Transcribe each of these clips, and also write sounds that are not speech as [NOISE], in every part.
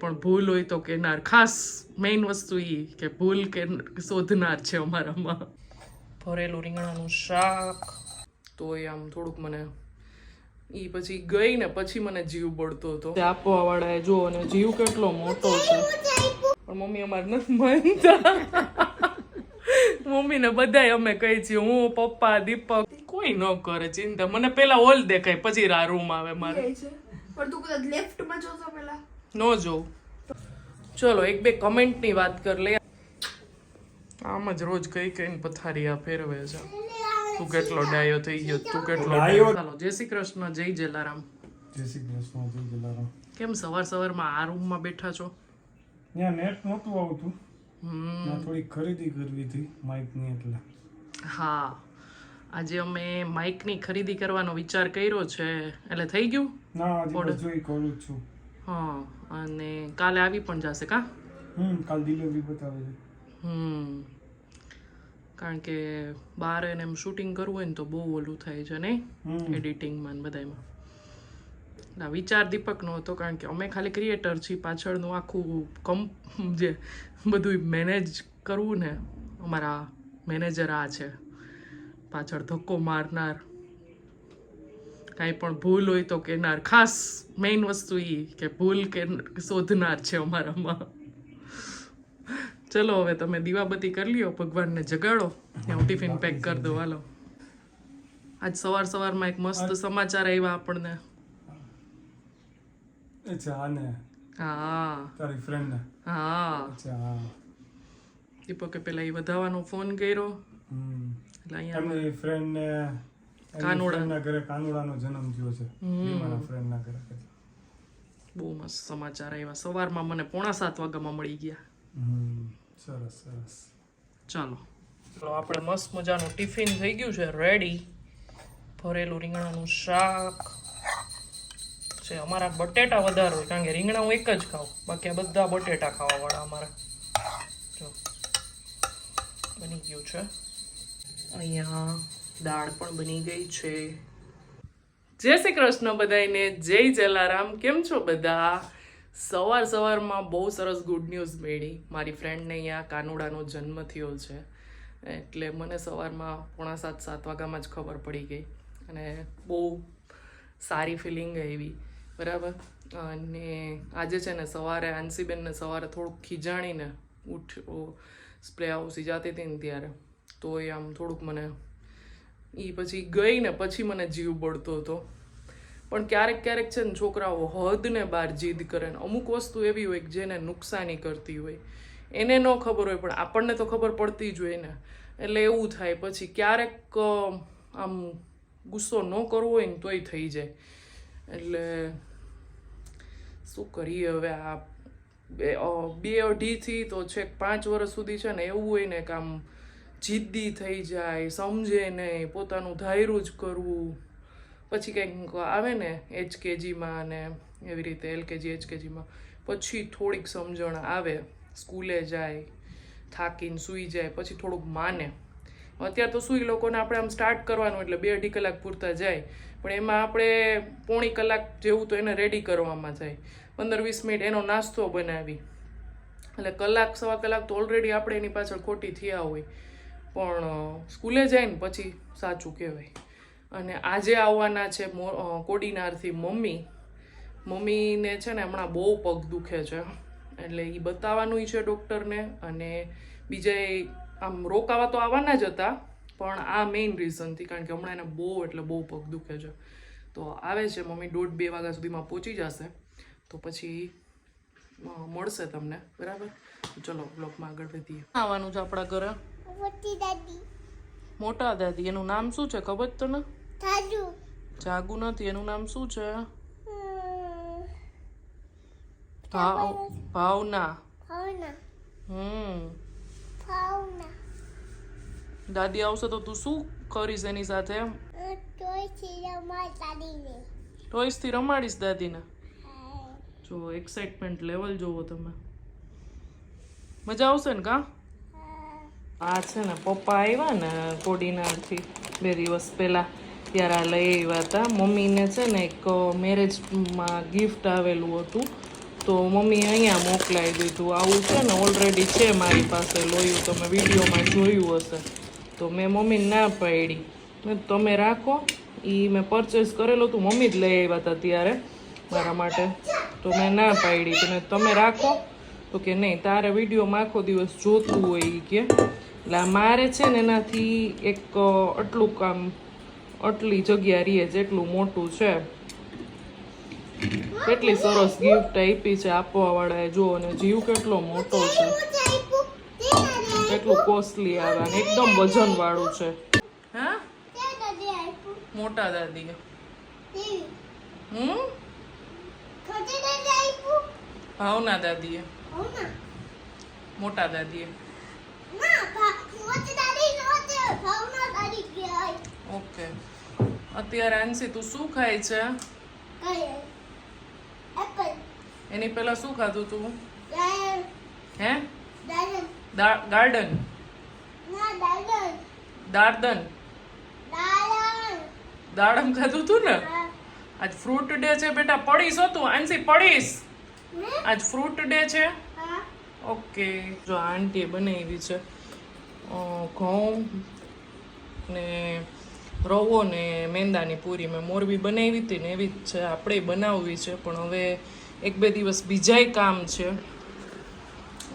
પણ ભૂલ હોય તો કહેનાર. ખાસ મેઇન વસ્તુ એ કે ભૂલ કે શોધનાર છે અમારામાં. ભરેલું રીંગણાનું શાક. તો એ આમ થોડુંક મને એ પછી ગઈ ને પછી મને જીવ બળતો હતો. આપવા વાળા જો, અને જીવ કેટલો મોટો છે. પણ મમ્મી અમારે નથી માનતા. મમ્મીને બધાય અમે કહી છીએ, હું, પપ્પા, દીપક. કોઈ ન કરે, ચિંતા. મને પેલા હોલ દેખાય, પછી આ રૂમ આવે મારે. પણ તું કદાચ લેફ્ટમાં જોતો પેલા. નો જોઉં. ચલો એક બે કમેન્ટની વાત કરી લઈએ આમ જ રોજ કઈ કઈને પથારી આ ફેરવે છે. તું કેટલો ડાયો થઈ ગયો તું કેટલો ચાલો જય શ્રી કૃષ્ણ જય જલારામ. જય શ્રી કૃષ્ણ જય જલારામ. કેમ સવાર સવારમાં આ રૂમમાં બેઠા છો? ત્યાં નેટ નહોતું આવતું. થોડી ખરીદી કરવી હતી માઇકની એટલે. હા. આજે અમે માઇકની ખરીદી કરવાનો વિચાર કર્યો છે. એટલે થઈ ગયું? ના આજે જોઈ કરું છું. હા અને કાલે આવી પણ જશે કા? હમ કાલ ડિલિવરી બતાવે છે. હમ કારણ કે બહાર એને એમ શૂટિંગ કરવું હોય ને તો બહુ ઓલું થાય છે નહીં? એડિટિંગમાં ને બધામાં ના વિચાર દીપકનો હતો કારણ કે અમે ખાલી ક્રિએટર છીએ પાછળનું આખું કમ જે બધું મેનેજ કરવું ને અમારા મેનેજર આ છે. પાછળ ધક્કો મારનાર. કાંઈ પણ ભૂલ હોય તો કેનાર ખાસ મેઇન વસ્તુ એ કે ભૂલ કે શોધનાર છે અમારામાં. ચલો હવે તમે દીવાબત્તી કરી લ્યો ભગવાનને જગાડો. હું ટિફિન પેક કરી દો હાલો. આજ સવાર સવારમાં એક મસ્ત સમાચાર આવ્યા આપણને. હા. તારી ફ્રેન્ડ ને હા. અચ્છા દીપકે પેલા એ વધાવાનો ફોન કર્યો. હમ. એટલે અહીંયા એમની ફ્રેન્ડ કાનુડા. ના ઘરે કાનુડાનો જન્મ થયો છે. મારા ફ્રેન્ડ ના ઘરે. બહુ મસ્ત સમાચાર આવ્યા. સવારમાં મને પોણા સાત વાગ્યામાં મળી ગયા. સરસ સરસ. ચાલો. ચાલો આપણે મસ્ત મજાનું ટિફિન થઈ ગયું છે રેડી ભરેલું રીંગણાનું શાક. છે અમારા બટેટા વધારે હોય કારણ કે રીંગણા હું એક જ ખાઉં. બાકી આ બધા બટેટા ખાવાવાળા અમારા અમારે. જો. બની ગયું છે. અહીંયા દાળ પણ બની ગઈ છે. જય શ્રી કૃષ્ણ બધાને જય જલારામ. કેમ છો બધા? સવાર સવારમાં બહુ સરસ ગુડ ન્યૂઝ મળી. મારી ફ્રેન્ડને અહીંયા કાનુડાનો જન્મ થયો છે. એટલે મને સવારમાં પોણા સાત સાત વાગ્યામાં જ ખબર પડી ગઈ. અને બહુ સારી ફિલિંગ આવી. બરાબર? અને આજે છે ને સવારે આંસીબેનને સવારે થોડુંક ખીજાણીને ઉઠ સ્પ્રે હાઉસી જતી હતી ને ત્યારે. તો એ આમ થોડુંક મને એ પછી ગઈ ને પછી મને જીવ બળતો હતો. પણ ક્યારેક ક્યારેક છે ને છોકરાઓ હદને બહાર જીદ કરે ને અમુક વસ્તુ એવી હોય કે જેને નુકસાની કરતી હોય. એને ન ખબર હોય, પણ આપણને તો ખબર પડતી જ હોય ને. એટલે એવું થાય, પછી ક્યારેક આમ ગુસ્સો ન કરવો હોય ને તોય થઈ જાય. એટલે શું કરીએ હવે આ? બે અઢીથી તો છેક પાંચ વર્ષ સુધી છે ને એવું હોય ને કે આમ જિદ્દી થઈ જાય, સમજે નહીં, પોતાનું ધાયરું જ કરવું. પછી કંઈક આવે ને એચકેજીમાં ને એવી રીતે એલકેજી, એચકેજીમાં, પછી થોડીક સમજણ આવે, સ્કૂલે જાય, થાકીને સૂઈ જાય, પછી થોડુંક માને. અત્યારે તો સુઈ લોકોને આપણે આમ સ્ટાર્ટ કરવાનું એટલે બે અઢી કલાક પૂરતા જાય, પણ એમાં આપણે પોણી કલાક જેવું તો એને રેડી કરવામાં જાય. પંદર વીસ મિનિટ એનો નાસ્તો બનાવી. એટલે કલાક, સવા કલાક તો ઓલરેડી આપણે એની પાછળ ખોટી થયા હોય. પણ સ્કૂલે જાય ને પછી સાચું કહેવાય. અને આજે આવવાના છે કોડીનારથી મમ્મી. મમ્મીને છે ને હમણાં બહુ પગ દુખે છે. એટલે એ બતાવવાનું છે ડૉક્ટરને અને બીજા આમ રોકાવા તો આવવાના જ હતા, પણ આ મેઇન રીઝનથી, કારણ કે હમણાં એને બહુ, એટલે બહુ પગ દુખે છે. તો આવે છે મમ્મી, દોઢ બે વાગ્યા સુધીમાં પહોંચી જશે. તો પછી મળશે તમને. બરાબર? ચલો બ્લોગમાં આગળ વધીએ. આવવાનું છે આપણા ઘરે. મોટી દાદી? મોટા દાદી એનું નામ શું છે ખબર તને? જાગુ જાગુ નથી એનું નામ શું છે? ભાવ ભાવના. ભાવના. હમ. ભાવના. દાદી આવશે તો તું શું કરીશ એની સાથે ટોયસથી રમાડીશ દાદીને? જો એક્સાઇટમેન્ટ લેવલ જોવો તમે. મજા આવશે ને કા? આ છે ને, પપ્પા આવ્યા ને કોડીનારથી બે દિવસ પહેલાં. ત્યારે આ લઈ આવ્યા હતા. મમ્મીને છે ને એક મેરેજમાં ગિફ્ટ આવેલું હતું. તો મમ્મી અહીંયા મોકલાવી દીધું. આવું છે ને ઓલરેડી છે મારી પાસે લોયું. તમે વિડીયોમાં જોયું હશે. તો મેં મમ્મીને ના પાડી. તમે રાખો. એ મેં પરચેસ કરેલું હતું. મમ્મી જ લઈ આવ્યા હતા ત્યારે મારા માટે. તો મેં ના પાડી. તમે રાખો. તો કે નહીં, તારે વિડીયોમાં આખો દિવસ જોતું હોય એ કે. એટલે આ મારે છે ને એનાથી એક આટલું કામ, આટલી જગ્યા રહીએ જેટલું મોટું છે. કેટલી સરસ ગિફ્ટ આપી છે આપવા વાળાએ જો અને જીવ કેટલો મોટો છે. કેટલું કોસ્ટલી આવે અને એકદમ વજન વાળું છે. હા? મોટા દાદીએ. હમ? ભાવના દાદીએ. મોટા દાદીએ. ઓકે. અત્યારે આંસી તું શું ખાય છે? એની પહેલા શું ખાધું તું? હે? ગાર્ડન. દાર્દન દાડમ ખાધું તું ને? આજ ફ્રૂટ ડે છે બેટા પડીશ હતું આનસી આંસી પડીશ આજ ફ્રૂટ ડે છે. ઓકે, જો આંટીએ બનાવી છે. ઘઉં ને રવો ને મેંદાની પૂરી મેં મોરબી બનાવી હતી ને એવી જ છે. આપણે બનાવવી છે, પણ હવે એક બે દિવસ બીજાય કામ છે.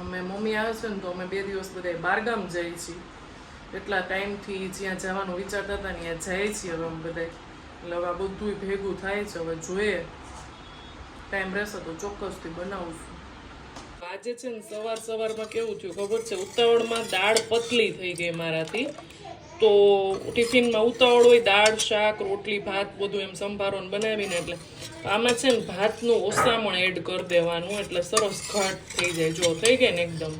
અમે મમ્મી આવે છે ને તો અમે બે દિવસ બધા બારગામ જઈએ છીએ. એટલા ટાઈમથી જ્યાં જવાનું વિચારતા હતા ને ત્યાં જાય છીએ હવે અમે બધા એટલે હવે આ બધું ભેગું થાય છે. હવે જોઈએ. ટાઈમ રહેશે તો ચોક્કસથી બનાવશું આજે છે ને સવાર સવારમાં કેવું થયું ખબર છે? ઉતાવળમાં દાળ પતલી થઈ ગઈ મારાથી. તો ટિફિનમાં ઉતાવળ હોય દાળ શાક રોટલી ભાત બધું એમ સંભારો ને બનાવીને એટલે આમાં છે ને ભાતનું ઓસામણ એડ કરી દેવાનું એટલે સરસ ઘટ થઈ જાય. જો થઈ ગઈ ને એકદમ.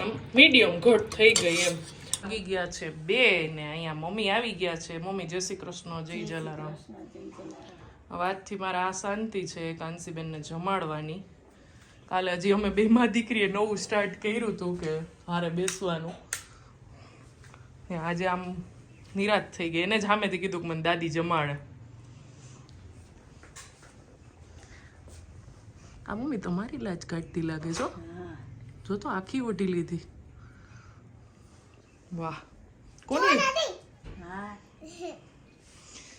આમ મીડિયમ ઘટ થઈ ગઈ એમ. આવી ગયા છે બે ને અહીંયા મમ્મી આવી ગયા છે. મમ્મી જય શ્રી કૃષ્ણ જય જલારામ. વાતથી મારા આ શાંતિ છે કાંસીબેનને જમાડવાની. કાલે હજી અમે બે માં દીકરીએ નવું સ્ટાર્ટ કર્યું હતું કે હારે બેસવાનું. આજે આમ નિરાશ થઈ ગઈ. એને જ સામેથી કીધું કે મને દાદી જમાડે. આ મમ્મી તમારી લાજ કાઢતી લાગે છો જો તો આખી ઓઢી લીધી. વાહ. કોની?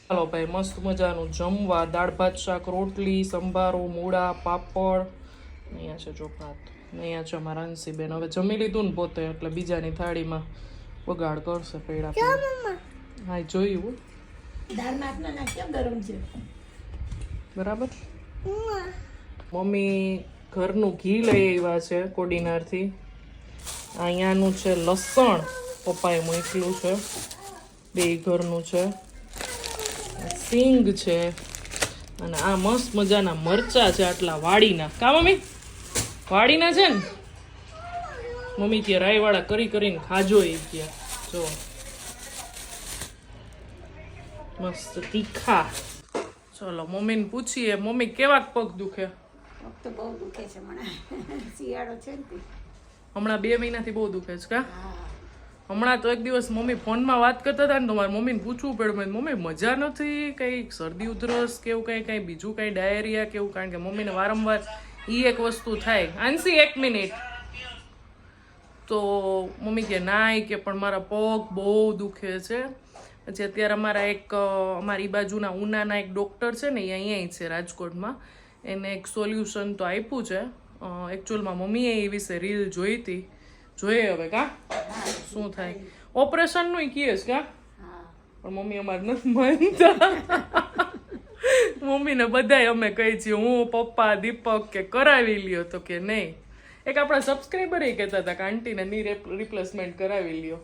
ચાલો ભાઈ, મસ્ત મજાનું જમવા દાળ ભાત શાક, રોટલી, સંભારો, મૂળા, પાપડ. અહીંયા છે જો ભાત અહીંયા છે અમારા અંશીબેન હવે જમી લીધું ને પોતે એટલે બીજાની થાળીમાં બગાડ કરશે પેડા હા એ જોયું. દાળ ભાતના ના કેમ ગરમ છે? બરાબર? મમ્મી. ઘરનું ઘી લઈ આવ્યા છે કોડીનારથી. અહીંયાનું છે લસણ. પપ્પાએ મોકલ્યું છે. બે ઘરનું છે. સિંગ છે. અને આ મસ્ત મજાના મરચા છે આટલા વાડીના. કા મમ્મી? વાડીના છે ને? મમ્મી કે રાયવાળા કરી કરીને ખાજો એ ત્યાં. જો. મસ્ત તીખા. ચલો મમ્મીને પૂછીએ. મમ્મી કેવા પગ દુખે? પગ તો બહુ દુખે છે મને શિયાળો છે ને હમણાં બે મહિનાથી બહુ દુખે છે કા? હમણાં તો એક દિવસ મમ્મી ફોનમાં વાત કરતા હતા ને તો મારી મમ્મીને પૂછવું પડ્યું. મેં મમ્મી મજા નથી? કંઈ શરદી ઉધરસ કે એવું કંઈ કંઈ બીજું કંઈ ડાયરિયા કે એવું? કારણ કે મમ્મીને વારંવાર એ એક વસ્તુ થાય. આંસી એક મિનિટ. તો મમ્મી કે ના કે પણ મારા પગ બહુ દુખે છે. પછી અત્યારે અમારા એક અમારી બાજુના ઉનાના એક ડૉક્ટર છે ને એ અહીંયા છે રાજકોટમાં. એને એક સોલ્યુશન તો આપ્યું છે. એકચ્યુઅલમાં મમ્મીએ એ વિશે રીલ જોઈ હતી જોઈએ હવે કા? શું થાય. ઓપરેશનનું કહે છે કા? પણ મમ્મી અમારે નથી માનતા. મમ્મીને બધાય અમે કહી છીએ હું પપ્પા દીપક કે કરાવી લ્યો તો કે નહીં. એક આપણા સબસ્ક્રાઈબર એ કહેતા હતા કે આંટીને ની રિપ્લેસમેન્ટ કરાવી લ્યો.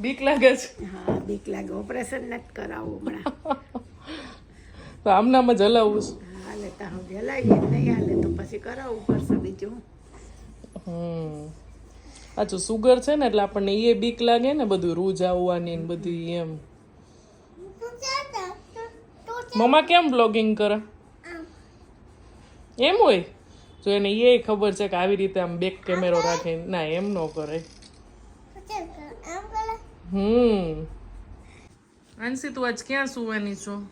બીક લાગે છે? હા બીક લાગે. ઓપરેશન નથી કરાવવું હમણાં. તો આમનામાં જ હલાવું છું. હાલે તો હું હલાવીએ નહીં હાલે તો પછી કરાવવું પડશે બીજું. હમ. પાછું સુગર છે ને એટલે આપણને એ બીક લાગે ને બધું રૂજ આવવાની ને બધી એમ. મમ્મા કેમ બ્લોગિંગ કરે? એમ હોય? તો એને એ ખબર છે કે આવી રીતે આમ બેક કેમેરો રાખે ના એમ ન કરે. હમ. અંશી તું આજ ક્યાં સુવાની છો?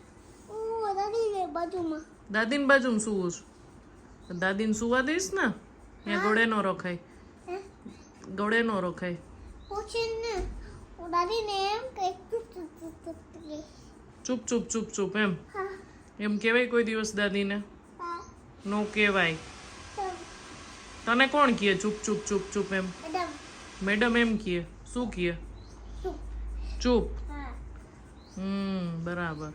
બાજુમાં. દાદીની બાજુમાં સુવું છું. દાદીને સુવા દઈશ ને? ત્યાં ગોળે નો રખાય? ગોળે નો રખાય. ચૂપ ચૂપ ચૂપ ચૂપ એમ. એમ કહેવાય કોઈ દિવસ દાદીને? નો કહેવાય. તને કોણ કહે ચૂપ ચૂપ ચૂપ ચૂપ એમ? મેડમ. મેડમ એમ કહે. શું કહે? ચૂપ. હમ બરાબર.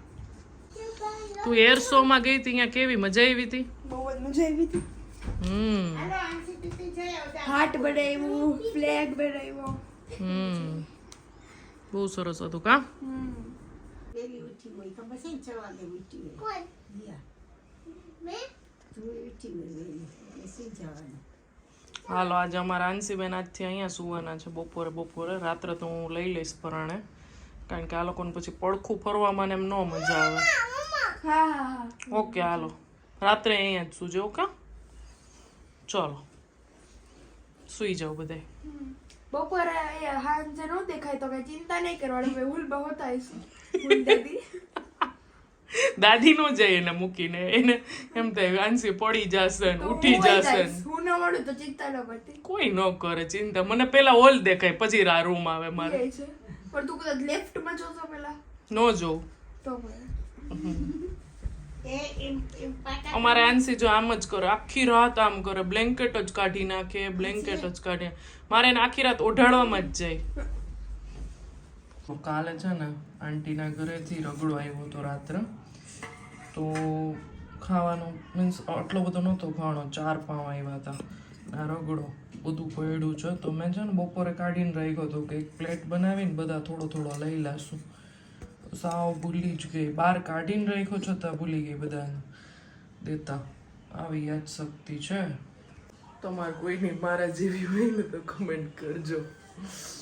તું એર શો માં ગઈ હતી અહીંયા કેવી મજા આવી હતી? બહુ જ મજા આવી હતી. હમ. હાર્ટ બનાવ્યું ફ્લેગ બનાવ્યો. હમ. બહુ સરસ હતું કા? વેલી ઉઠી હોય ખબર છે ને છ વાગે ઉઠી જવાનું હાલો આજે અમારા અંશીબેન આજથી અહીંયા સુવાના છે. બપોરે બપોરે. રાત્રે તો હું લઈ લઈશ પરાણે. કારણ કે આ લોકોને પછી પડખું ફરવામાં ને એમ ન મજા આવે. હા હા હા ઓકે હાલો. રાત્રે અહીંયા જ સુજો ઓકે ચલો. સુઈ જાઓ બધાય બપોરે હાંજે નો દેખાય તો કઈ ચિંતા નહીં કરવાની મેં ભૂલ બહુ થાય દાદી. [LAUGHS] દાદી નો જાય એને મૂકીને. એને એમ થાય આંસી પડી જશે ઉઠી જશે. હું ન મળું તો ચિંતા ન કરતી. કોઈ ન કરે ચિંતા. મને પેલા હોલ દેખાય પછી રા રૂમ આવે મારે. પણ તું કદાચ લેફ્ટમાં જોશો પેલા? ન જોઉં. તો અમારે આંસી જો આમ જ કરે. આખી રાત આમ કરે. બ્લેન્કેટ જ કાઢી નાખે બ્લેન્કેટ જ કાઢે. મારે એને આખી રાત ઓઢાડવામાં જ જાય. કાલે છે ને આંટીના ઘરેથી રગડો આવ્યો હતો રાત્રે. તો ખાવાનું મીન્સ આટલો બધો નહોતો ખાવાનો. ચાર પાઉં આવ્યા હતા. આ રગડો બધું પડ્યું છે. તો મેં છે ને બપોરે કાઢીને રાખ્યો હતો કે એક પ્લેટ બનાવીને બધા થોડો થોડો લઈ લાશું. સાવ ભૂલી જ ગઈ. બહાર કાઢીને રાખ્યો છતાં ભૂલી ગઈ બધાને. દેતા. આવી યાદ શક્તિ છે. તમારે કોઈની મારા જેવી હોય ને તો કમેન્ટ કરજો.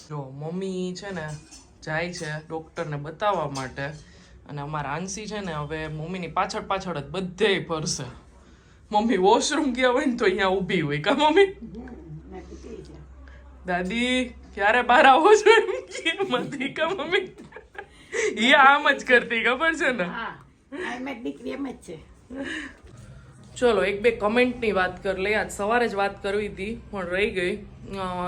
જો મમ્મી છે ને જાય છે ડૉક્ટરને બતાવવા માટે અને અમારા આંસી છે ને હવે મમ્મીની પાછળ પાછળ જ બધેય ફરશે. મમ્મી વોશરૂમ ગયા હોય ને તો અહીંયા ઊભી હોય. કા મમ્મી? દાદી ક્યારે બહાર આવો છો એમ કે? મતી કા મમ્મી? એ આમ જ કરતી ખબર છે ને? હા. આ એમાં દીકરી એમ જ છે. ચલો એક બે કમેન્ટની વાત કરી લઈએ. આજ સવારે જ વાત કરવી હતી પણ રહી ગઈ.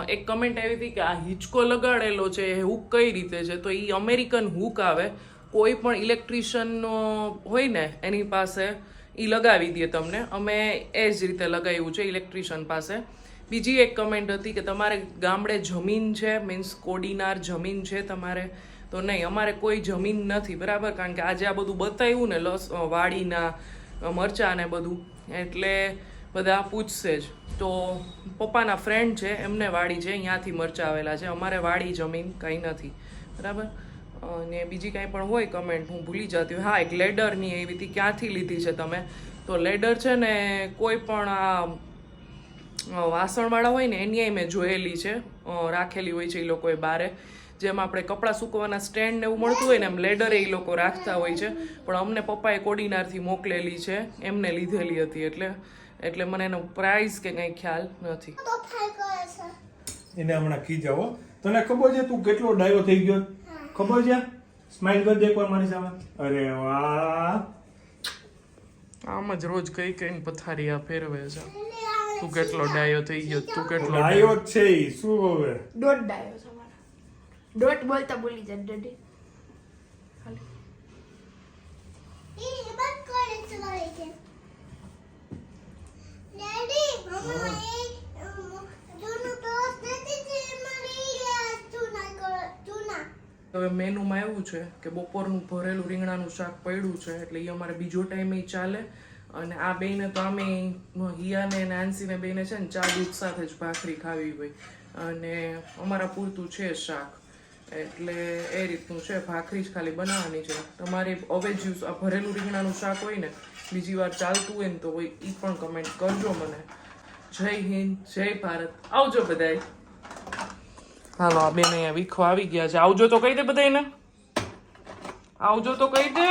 એક કમેન્ટ આવી હતી કે આ હિંચકો લગાડેલો છે એ હુક કઈ રીતે છે? તો એ અમેરિકન હુક આવે. કોઈ પણ ઇલેક્ટ્રિશિયનનો હોય ને એની પાસે એ લગાવી દે તમને. અમે એ જ રીતે લગાવ્યું છે ઇલેક્ટ્રિશિયન પાસે. બીજી એક કમેન્ટ હતી કે તમારે ગામડે જમીન છે મીન્સ કોડીનાર જમીન છે તમારે. તો નહીં, અમારે કોઈ જમીન નથી, બરાબર? કારણ કે આજે આ બધું બતાવ્યું ને, લસ વાડીના મરચાં ને બધું. એટલે બધા પૂછશે જ. તો પપ્પાના ફ્રેન્ડ છે, એમને વાડી છે, અહીંયાથી મરચાં આવેલા છે. અમારે વાડી જમીન કંઈ નથી. બરાબર? અને બીજી કાંઈ પણ હોય કમેન્ટ હું ભૂલી જતી હોય. હા, એક લેડરની એવી રીતે ક્યાંથી લીધી છે તમે? તો લેડર છે ને, કોઈ પણ આ વાસણવાળા હોય ને, એની મેં જોયેલી છે. રાખેલી હોય છે એ લોકોએ બારે. જેમ આપણે કપડાં સૂકવાના સ્ટેન્ડ ને એવું મળતું હોય ને એમ લેડર એ લોકો રાખતા હોય છે. પણ અમને પપ્પાએ કોડીનારથી મોકલેલી છે એમને લીધેલી હતી. એટલે એટલે મને એનો પ્રાઇસ કે કંઈ ખ્યાલ નથી. એને હમણાં ખીજાવો તને ખબર છે તું કેટલો ડાયો થઈ ગયો? ખબર છે? સ્માઈલ કરી દે એકવાર મારી સામે. અરે વાહ. આમ જ રોજ કઈ કઈ પથારી આ ફેરવે છે. તું કેટલો ડાયો થઈ ગયો તું કેટલો ડાયો છે ઈ. શું હવે? દોઢ ડાયો છે. દોઢ બોલતા બોલી જાય ડડી હવે મેનુમાં એવું છે કે બપોરનું ભરેલું રીંગણાનું શાક પડ્યું છે એટલે એ અમારે બીજો ટાઈમ ચાલે. અને આ બેને તો અમે હિયાને નાન્સીને બેને છે ને ચા દૂધ સાથે જ ભાખરી ખાવી હોય. અને અમારા પૂરતું છે શાક. એટલે એ રીતનું છે. ભાખરી જ ખાલી બનાવવાની છે. તમારે હવે જ્યુસ આ ભરેલું રીંગણાનું શાક હોય ને, બીજી વાર ચાલતું હોય ને તો હોય એ પણ કમેન્ટ કરજો મને. જય હિન્દ, જય ભારત. આવજો બધાય. હાલો, આ બેન અહીંયા વીખો આવી ગયા છે. આવજો તો કહી દે બધાને આવજો તો કહી દે.